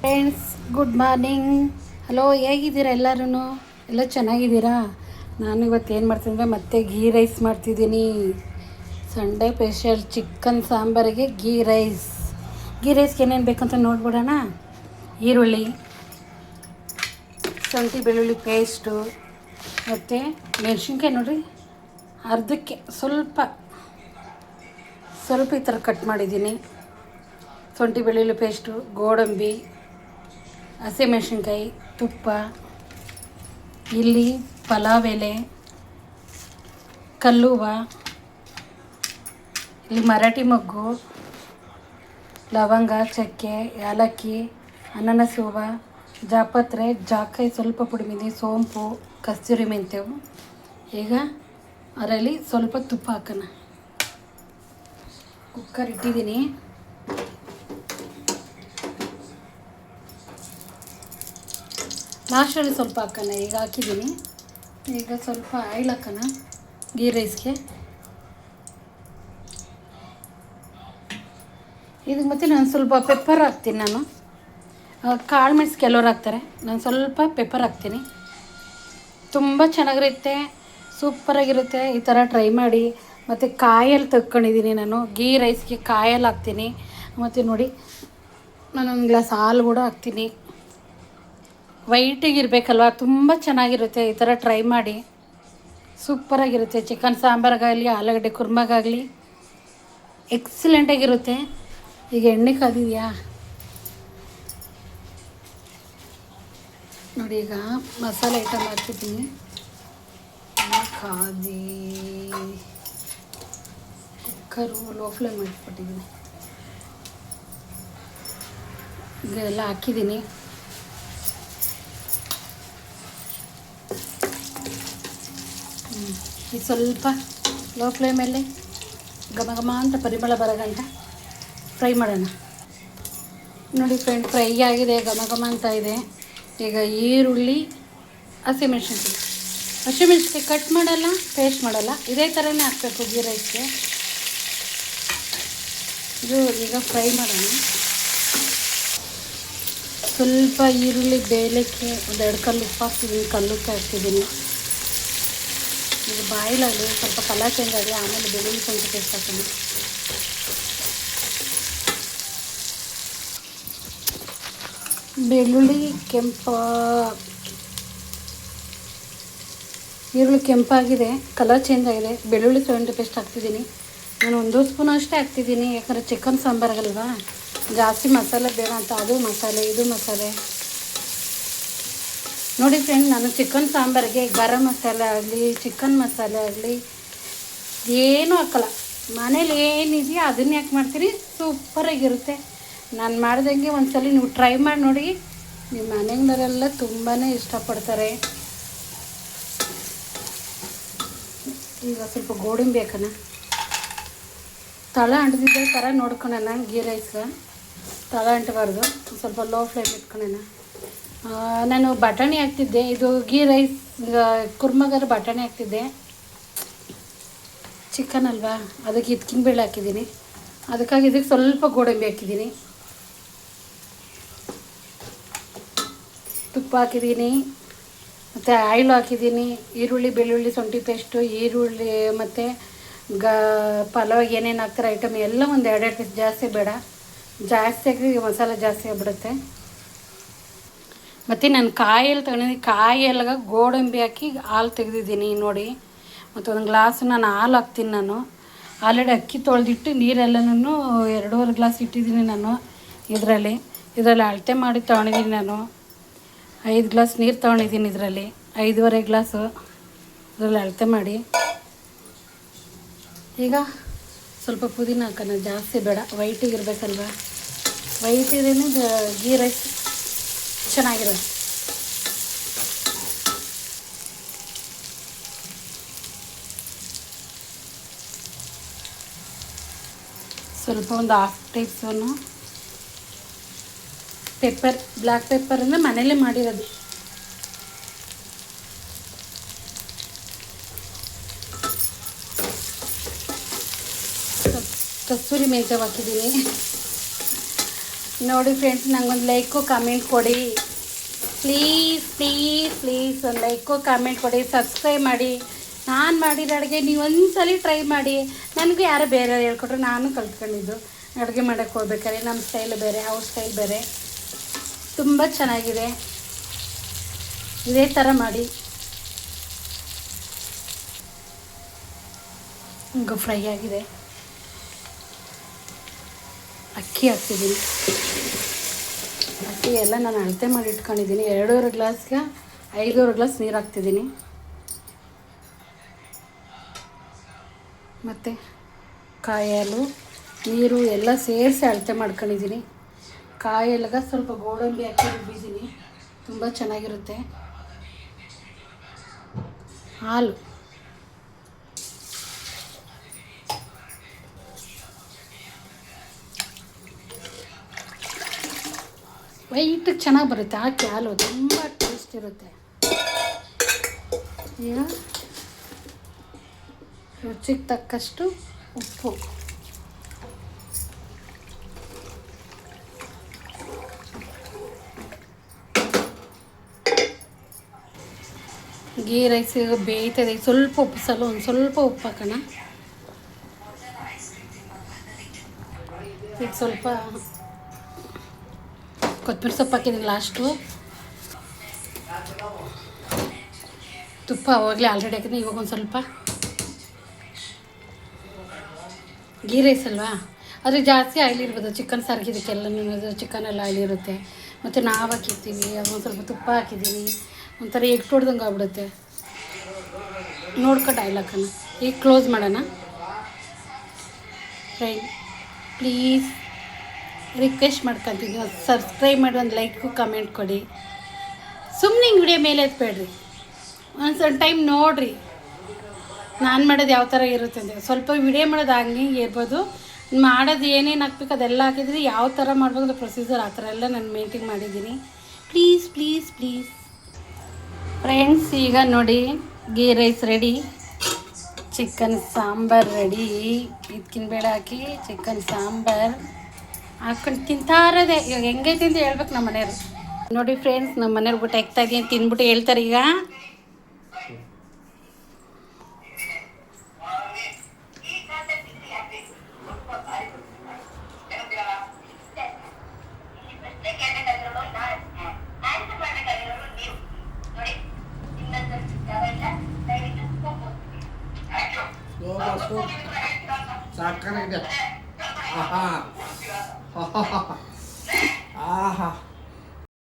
Friends good morning hello ಹೇಗಿದ್ದೀರಾ ಎಲ್ಲರೂ ಎಲ್ಲ ಚೆನ್ನಾಗಿದ್ದೀರಾ? ನಾನು ಇವತ್ತು ಏನು ಮಾಡ್ತೀನಿ ಮತ್ತೆ ಗೀ ರೈಸ್ ಮಾಡ್ತಿದ್ದೀನಿ. ಸಂಡೇ ಸ್ಪೆಷಲ್ ಚಿಕನ್ ಸಾಂಬಾರಿಗೆ ಘೀ ರೈಸ್ ಗೀ ರೈಸ್ಗೆ ಏನೇನು ಬೇಕಂತ ನೋಡ್ಬಿಡೋಣ? ಈರುಳ್ಳಿ, ಶುಂಠಿ, ಬೆಳ್ಳುಳ್ಳಿ ಪೇಸ್ಟು ಮತ್ತು ಮೆಣಸಿನ್ಕಾಯಿ ನೋಡಿರಿ. ಅರ್ಧಕ್ಕೆ ಸ್ವಲ್ಪ ಸ್ವಲ್ಪ ಈ ಥರ ಕಟ್ ಮಾಡಿದ್ದೀನಿ. ಶುಂಠಿ, ಬೆಳ್ಳುಳ್ಳಿ ಪೇಸ್ಟು ಗೋಡಂಬಿ. ಹಸಿಮೆಣ್ಸಿನ್ಕಾಯಿ ತುಪ್ಪ ಇಲ್ಲಿ ಪಲಾವ್ ಎಲೆ, ಕಲ್ಲುವ, ಇಲ್ಲಿ ಮರಾಠಿ ಮೊಗ್ಗು, ಲವಂಗ, ಚಕ್ಕೆ ಏಲಕ್ಕಿ ಅನಾನಸ್ ಹೂವು, ಜಾಪತ್ರೆ ಜಾಕಾಯಿ ಸ್ವಲ್ಪ ಪುಡಿಮಿದೆ ಸೋಂಪು, ಕಸ್ತೂರಿ ಮೆಂತೆವು ಈಗ ಅದರಲ್ಲಿ ಸ್ವಲ್ಪ ತುಪ್ಪ ಹಾಕೋಣ. ಕುಕ್ಕರ್ ಇಟ್ಟಿದ್ದೀನಿ. ಲಾಸ್ಟಲ್ಲಿ ಸ್ವಲ್ಪ ಹಾಕೋಣ, ಈಗ ಹಾಕಿದ್ದೀನಿ. ಈಗ ಸ್ವಲ್ಪ ಆಯಿಲ್ ಹಾಕೋಣ ಗೀ. ರೈಸ್ಗೆ ಇದಕ್ಕೆ ಮತ್ತೆ ನಾನು ಸ್ವಲ್ಪ ಪೆಪ್ಪರ್ ಹಾಕ್ತೀನಿ ನಾನು. ಕಾಳು ಮೆಣಸು ಕೆಲವ್ರು ಹಾಕ್ತಾರೆ. ನಾನು ಸ್ವಲ್ಪ ಪೆಪ್ಪರ್ ಹಾಕ್ತೀನಿ. ತುಂಬ ಚೆನ್ನಾಗಿರುತ್ತೆ ಸೂಪರಾಗಿರುತ್ತೆ ಈ ಥರ ಟ್ರೈ ಮಾಡಿ. ಮತ್ತು ಕಾಯಲ್ಲಿ ತಕ್ಕೊಂಡಿದ್ದೀನಿ ನಾನು. ಗೀ ರೈಸ್ಗೆ ಕಾಯಲ್ಲಿ ಹಾಕ್ತೀನಿ. ಮತ್ತು ನೋಡಿ, ನಾನೊಂದು ಗ್ಲಾಸ್ ಹಾಲು ಕೂಡ ಹಾಕ್ತೀನಿ. ವೈಟಿಗೆ ತುಂಬ ಚೆನ್ನಾಗಿರುತ್ತೆ. ಈ ಥರ ಟ್ರೈ ಮಾಡಿ. ಸೂಪರಾಗಿರುತ್ತೆ ಚಿಕನ್ ಸಾಂಬಾರಿಗಾಗಲಿ ಆಲೂಗಡ್ಡೆ ಕುರ್ಮಾಗಾಗಲಿ ಎಕ್ಸಲೆಂಟಾಗಿರುತ್ತೆ ಈಗ ಎಣ್ಣೆ ಕಾದಿದೆಯಾ? ನೋಡಿ, ಈಗ ಮಸಾಲೆ ಐಟಮ್ ಹಾಕಿದ್ದೀನಿ ಕಾದಿ. ಕುಕ್ಕರು ಲೋ ಫ್ಲೇಮ್ ಮಾಡಿಬಿಟ್ಟಿದ್ದೀನಿ ಈಗ ಎಲ್ಲ ಹಾಕಿದ್ದೀನಿ. ಇದು ಸ್ವಲ್ಪ ಲೋ ಫ್ಲೇಮಲ್ಲಿ ಘಮ ಘಮ ಅಂತ ಪರಿಮಳ ಬರಗಂಟ ಫ್ರೈ ಮಾಡೋಣ. ನೋಡಿ ಫ್ರೆಂಡ್ ಫ್ರೈ ಆಗಿದೆ, ಘಮ ಘಮ ಅಂತ ಇದೆ. ಈಗ ಈರುಳ್ಳಿ ಹಸಿಮೆಣ್ಸಿನ್ಕಾಯಿ ಹಸಿಮೆಣ್ಸಿನ್ಕಾಯಿ ಕಟ್ ಮಾಡಲ್ಲ ಪೇಸ್ಟ್ ಮಾಡಲ್ಲ. ಇದೇ ಥರನೇ ಹಾಕ್ಬೇಕು ಗೀ ರೈಸ್ಗೆ. ಇದು ಈಗ ಫ್ರೈ ಮಾಡೋಣ. ಸ್ವಲ್ಪ ಈರುಳ್ಳಿ ಬೇಯಲಿಕ್ಕೆ ಒಂದು ಎರಡು ಕಲ್ಲು ಉಪ್ಪು ಹಾಕ್ತಿದ್ದೀನಿ ಕಲ್ಲುಪ್ಪು ಹಾಕ್ತಿದ್ದೀನಿ ಇದು ಬಾಯಿಲಾಗಲಿ ಸ್ವಲ್ಪ ಕಲರ್ ಚೇಂಜ್ ಆಗಲಿ ಆಮೇಲೆ ಬೆಳ್ಳುಳ್ಳಿ ಸ್ವಲ್ಪ ಪೇಸ್ಟ್ ಹಾಕ್ತೀನಿ ಬೆಳ್ಳುಳ್ಳಿ ಕೆಂಪ, ಈರುಳ್ಳಿ ಕೆಂಪಾಗಿದೆ, ಕಲರ್ ಚೇಂಜ್ ಆಗಿದೆ. ಬೆಳ್ಳುಳ್ಳಿ ಸೆವೆಂಟಿ ಪೇಸ್ಟ್ ಹಾಕ್ತಿದ್ದೀನಿ ನಾನು ಒಂದು ಸ್ಪೂನ್ ಅಷ್ಟೇ ಹಾಕ್ತಿದ್ದೀನಿ, ಯಾಕಂದರೆ ಚಿಕನ್ ಸಾಂಬಾರಾಗಲ್ವಾ ಜಾಸ್ತಿ ಮಸಾಲೆ ಬೇಡ ಅಂತ, ಅದು ಮಸಾಲೆ, ಇದು ಮಸಾಲೆ. ನೋಡಿ ಫ್ರೆಂಡ್ ನಾನು ಚಿಕನ್ ಸಾಂಬಾರಿಗೆ ಗರಂ ಮಸಾಲೆ ಆಗಲಿ ಚಿಕನ್ ಮಸಾಲೆ ಆಗಲಿ, ಏನೂ ಹಾಕಲ್ಲ. ಮನೇಲಿ ಏನಿದೆಯೋ ಅದನ್ನ ಯಾಕೆ ಮಾಡ್ತೀರಿ ಸೂಪರಾಗಿರುತ್ತೆ ನಾನು ಮಾಡ್ದಂಗೆ ಒಂದ್ಸಲ ನೀವು ಟ್ರೈ ಮಾಡಿ ನೋಡಿ. ನಿಮ್ಮ ಮನೆಯವರೆಲ್ಲ ತುಂಬಾ ಇಷ್ಟಪಡ್ತಾರೆ. ಈಗ ಸ್ವಲ್ಪ ಗೋಡಂಬಿ ಹಾಕೋಣ. ತಳ ಅಂಟದಿದ್ದ ಥರ ನೋಡ್ಕೊಳೋಣ, ಗೀ ರೈಸ್ಗೆ ತಳ ಅಂಟಬಾರ್ದು, ಸ್ವಲ್ಪ ಲೋ ಫ್ಲೇಮ್ ಇಟ್ಕೊಳ್ಳೋಣ ನಾನು ಬಟಾಣಿ ಹಾಕ್ತಿದ್ದೆ. ಇದು ಗೀ ರೈಸ್ ಕುರ್ಮಗಾರ ಬಟಾಣಿ ಹಾಕ್ತಿದ್ದೆ. ಚಿಕನ್ ಅಲ್ವಾ? ಅದಕ್ಕೆ ಇದಕ್ಕಿನ ಬೇಳೆ ಹಾಕಿದ್ದೀನಿ. ಅದಕ್ಕಾಗಿ ಇದಕ್ಕೆ ಸ್ವಲ್ಪ ಗೋಡಂಬಿ ಹಾಕಿದ್ದೀನಿ. ತುಪ್ಪ ಹಾಕಿದ್ದೀನಿ. ಮತ್ತು ಆಯಿಲ್ ಹಾಕಿದ್ದೀನಿ. ಈರುಳ್ಳಿ, ಬೆಳ್ಳುಳ್ಳಿ, ಶುಂಠಿ ಪೇಸ್ಟು ಈರುಳ್ಳಿ ಮತ್ತು ಗ, ಪಲಾವ್ ಏನೇನು ಹಾಕ್ತಾರೆ ಐಟಮ್ ಎಲ್ಲ ಒಂದು ಎರಡೆರಡು ಪೀಸ್ ಜಾಸ್ತಿ ಬೇಡ. ಜಾಸ್ತಿ ಹಾಕಿ ಮಸಾಲೆ ಜಾಸ್ತಿ ಆಗಿಬಿಡುತ್ತೆ. ಮತ್ತು ನಾನು ಕಾಯಲ್ಲಿ ತಗೊಂಡಿದ್ದೀನಿ ಕಾಯಲ್ಲಾಗ ಗೋಡಂಬಿ ಹಾಕಿ ಹಾಲು ತೆಗೆದಿದ್ದೀನಿ ನೋಡಿ. ಮತ್ತು ಒಂದು ಗ್ಲಾಸ್ ನಾನು ಹಾಲು ಹಾಕ್ತೀನಿ ನಾನು. ಆಲ್ರೆಡಿ ಅಕ್ಕಿ ತೊಳೆದಿಟ್ಟು ನೀರೆಲ್ಲನೂ ಎರಡೂವರೆ ಗ್ಲಾಸ್ ಇಟ್ಟಿದ್ದೀನಿ ನಾನು ಇದರಲ್ಲಿ. ಇದರಲ್ಲಿ ಅಳತೆ ಮಾಡಿ ತೊಗೊಂಡಿದ್ದೀನಿ ನಾನು. ಐದು ಗ್ಲಾಸ್ ನೀರು ತೊಗೊಂಡಿದ್ದೀನಿ ಇದರಲ್ಲಿ. ಐದೂವರೆ ಗ್ಲಾಸು ಇದರಲ್ಲಿ ಅಳತೆ ಮಾಡಿ. ಈಗ ಸ್ವಲ್ಪ ಪುದೀನ ಹಾಕೋಣ. ಜಾಸ್ತಿ ಬೇಡ. ವೈಟಿಗೆ ಇರಬೇಕಲ್ವ? ವೈಟ್ ಗೀ ರೈಸ್ ಚೆನ್ನಾಗಿರೋದು ಸ್ವಲ್ಪ ಒಂದು half teaspoon pepper black pepper ಅಂದರೆ ಮನೇಲೇ ಮಾಡಿರೋದು. ಕಸ್ತೂರಿ ಮೇಜ ಹಾಕಿದ್ದೀನಿ. ನೋಡಿ ಫ್ರೆಂಡ್ಸ್ ನಂಗೊಂದು ಲೈಕು ಕಮೆಂಟ್ ಕೊಡಿ. ಪ್ಲೀಸ್ ಪ್ಲೀಸ್ ಪ್ಲೀಸ್ ಒಂದು ಲೈಕು ಕಮೆಂಟ್ ಕೊಡಿ ಸಬ್ಸ್ಕ್ರೈಬ್ ಮಾಡಿ. ನಾನು ಮಾಡಿದ ಅಡುಗೆ ನೀವು ಒಂದ್ಸಲಿ ಟ್ರೈ ಮಾಡಿ. ನನಗೂ ಯಾರು ಬೇರೆ ಹೇಳ್ಕೊಟ್ರು ನಾನು ಕಲ್ತ್ಕೊಂಡಿದ್ದು. ಅಡುಗೆ ಮಾಡೋಕ್ಕೆ ಹೋಗ್ಬೇಕಾದ್ರೆ ನಮ್ಮ ಸ್ಟೈಲ್ ಬೇರೆ, ಅವ್ರ ಸ್ಟೈಲ್ ಬೇರೆ. ತುಂಬ ಚೆನ್ನಾಗಿದೆ. ಇದೇ ಥರ ಮಾಡಿ. ಫ್ರೈ ಆಗಿದೆ. ಅಕ್ಕಿ ಹಾಕ್ತಿದ್ದೀನಿ. ಎಲ್ಲ ನಾನು ಅಳತೆ ಮಾಡಿ ಇಟ್ಕೊಂಡಿದ್ದೀನಿ. ಎರಡೂವರೆ ಗ್ಲಾಸ್ಗೆ ಐದೂವರೆ ಗ್ಲಾಸ್ ನೀರು ಹಾಕ್ತಿದ್ದೀನಿ. ಮತ್ತು ಕಾಯಲು, ನೀರು ಎಲ್ಲ ಸೇರಿಸಿ ಅಳತೆ ಮಾಡ್ಕೊಂಡಿದ್ದೀನಿ. ಕಾಯಿ ಹಾಲ್ಗ ಸ್ವಲ್ಪ ಗೋಡಂಬಿ ಹಾಕಿ ರುಬ್ಬಿದ್ದೀನಿ. ತುಂಬ ಚೆನ್ನಾಗಿರುತ್ತೆ. ಹಾಲು. ವೈಟಿಗೆ ಚೆನ್ನಾಗಿ ಬರುತ್ತೆ, ಹಾಕಿ ಹಾಲು, ತುಂಬ ಟೇಸ್ಟ್ ಇರುತ್ತೆ. ಈಗ ರುಚಿಗೆ ತಕ್ಕಷ್ಟು ಉಪ್ಪು. ಗೀ ರೈಸ್ ಬೇಯ್ತದೆ ಸ್ವಲ್ಪ ಉಪ್ಪು, ಸಲ, ಒಂದು ಸ್ವಲ್ಪ ಉಪ್ಪು ಹಾಕೋಣ. ಈಗ ಸ್ವಲ್ಪ ಕೊತ್ತಂಬರಿ ಸೊಪ್ಪು ಹಾಕಿದ್ದೀನಿ ಲಾಸ್ಟು ತುಪ್ಪ ಅವಾಗಲೇ ಆಲ್ರೆಡಿ ಹಾಕಿದ್ದೀನಿ ಇವಾಗ ಒಂದು ಸ್ವಲ್ಪ ಗೀ ರೈಸ್ ಅಲ್ವಾ ಆದರೆ ಜಾಸ್ತಿ ಆಯಿಲ್ ಇರ್ಬೋದು ಚಿಕನ್ ಸಾರಿಗೆ ಚಿಕನ್ ಎಲ್ಲ ಆಯಿಲ್ ಇರುತ್ತೆ ಮತ್ತು ನಾವು ಹಾಕಿರ್ತೀವಿ ಒಂದು ಸ್ವಲ್ಪ ತುಪ್ಪ ಹಾಕಿದ್ದೀನಿ. ಒಂಥರ ಎಗ್ ತೊಡ್ದಂಗೆ ಆಗ್ಬಿಡುತ್ತೆ. ನೋಡ್ಕೊಂಡು ಆಯಿಲ್ ಹಾಕೋಣ ಈಗ ಕ್ಲೋಸ್ ಮಾಡೋಣ. ಫ್ರೈ ಪ್ಲೀಸ್ ರಿಕ್ವೆಸ್ಟ್ ಮಾಡ್ಕೊತೀನಿ. ಸಬ್ಸ್ಕ್ರೈಬ್ ಮಾಡಿ ಒಂದು ಲೈಕು, ಕಮೆಂಟ್ ಕೊಡಿ. ಸುಮ್ಮನೆ ಹಿಂಗೆ ವಿಡಿಯೋ ಮೇಲೆ ಎತ್ಬೇಡ್ರಿ. ಒಂದು ಟೈಮ್ ನೋಡಿರಿ. ನಾನು ಮಾಡೋದು ಯಾವ ಥರ ಇರುತ್ತೆ ಅಂತ. ಸ್ವಲ್ಪ ವಿಡಿಯೋ ಮಾಡೋದು ಹಂಗೆ ಇರ್ಬೋದು. ಮಾಡೋದು ಏನೇನು ಹಾಕ್ಬೇಕು ಅದೆಲ್ಲ ಹಾಕಿದ್ರೆ ಯಾವ ಥರ ಮಾಡ್ಬೇಕು ಪ್ರೊಸೀಜರ್ ಆ ಥರ ಎಲ್ಲ ನಾನು ಮೇಂಟೈನ್ ಮಾಡಿದ್ದೀನಿ. ಪ್ಲೀಸ್ ಪ್ಲೀಸ್ ಪ್ಲೀಸ್ ಫ್ರೆಂಡ್ಸ್ ಈಗ ನೋಡಿ ghee rice ready chicken sambar ready ಇದಕ್ಕಿನ ಬೇಳೆ ಹಾಕಿ ಚಿಕನ್ ಸಾಂಬಾರ್. ಹಾಕೊಂಡು ತಿಂತಾರದೆ ಇವಾಗ ಹೆಂಗೈತೆ ಅಂತ ಹೇಳ್ಬೇಕು ನಮ್ಮ ಮನೆಯವರು. ನೋಡಿ ಫ್ರೆಂಡ್ಸ್ ನಮ್ಮ ಮನೆಯವ್ರು ಊಟ ಎಕ್ತಾ ಇದೀನಿ ತಿಂದ್ಬಿಟ್ಟು ಹೇಳ್ತಾರೆ ಈಗ. ಸಾಕಾಗಿದೆ. ¡Ha, ha, ha!